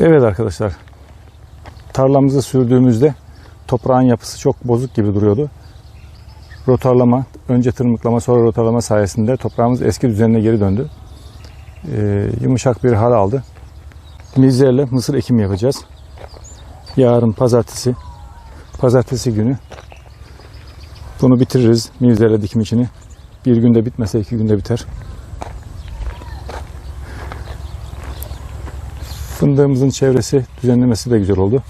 Evet arkadaşlar. Tarlamızı sürdüğümüzde toprağın yapısı çok bozuk gibi duruyordu. Rotarlama, önce tırmıklama sonra rotarlama sayesinde toprağımız eski düzenine geri döndü. Ee, yumuşak bir hal aldı. Mizlerle mısır ekimi yapacağız. Yarın pazartesi, pazartesi günü bunu bitiririz mizlerle dikim işini. Bir günde bitmese iki günde biter. Fındığımızın çevresi düzenlemesi de güzel oldu.